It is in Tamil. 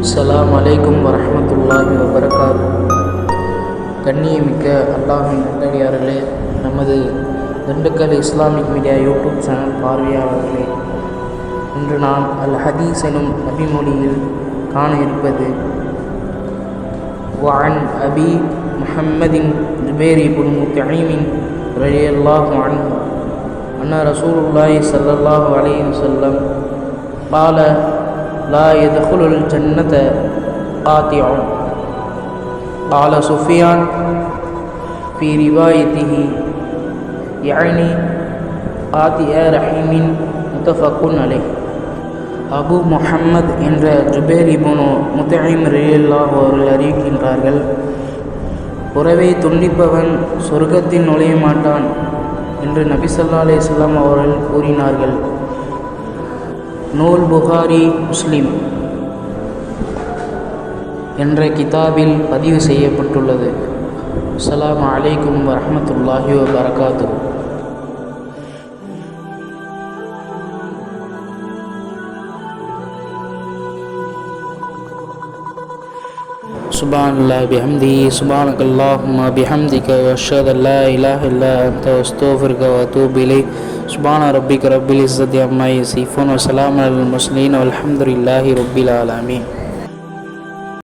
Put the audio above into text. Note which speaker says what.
Speaker 1: அஸ்லாம் வலைக்கும் வரமத்துல்லாஹி வபரகாத் கண்ணியமிக்க அல்லாஹின் நல்லடியார்களே நமது Dindigul Islamic media YouTube channel பார்வையாளர்களே இன்று நான் அல் ஹதீஸ் எனும் அபிமொழியில் காண இருப்பது வான் அபி முஹம்மதின் ஜுபேரி புன் முத்தீமின் ரலியல்லாஹு அன்ஹு. அண்ணா ரசூலுல்லாஹி சல்லல்லாஹு அலைஹி வஸல்லம் பால لا يدخل الجنة قاطع قال سفيان في روايته يعني قاطع رحيم متفق عليه அபு முஹம்மத் என்ற ஜுபேர் இபுனு முத்தீம் ரலியல்லாஹு அவர்கள் அறிவிக்கின்றார்கள் உறவை துண்டிப்பவன் சொர்க்கத்தில் நுழைய மாட்டான் என்று நபி ஸல்லல்லாஹு அலைஹி வஸல்லம் அவர்கள் கூறினார்கள் நூல் புகாரி முஸ்லிம் என்ற கிதாபில் பதிவு செய்யப்பட்டுள்ளது. அஸ்லாம் அலைக்கும் வரமத்துல்லாஹி வரகாத்து سبحان الله بحمده سبحانك اللهم بحمدك واشهد ان لا اله الا انت واستغفرك واتوب اليك سبحان ربك رب العزه عما يصفون وسلام على المرسلين والحمد لله رب العالمين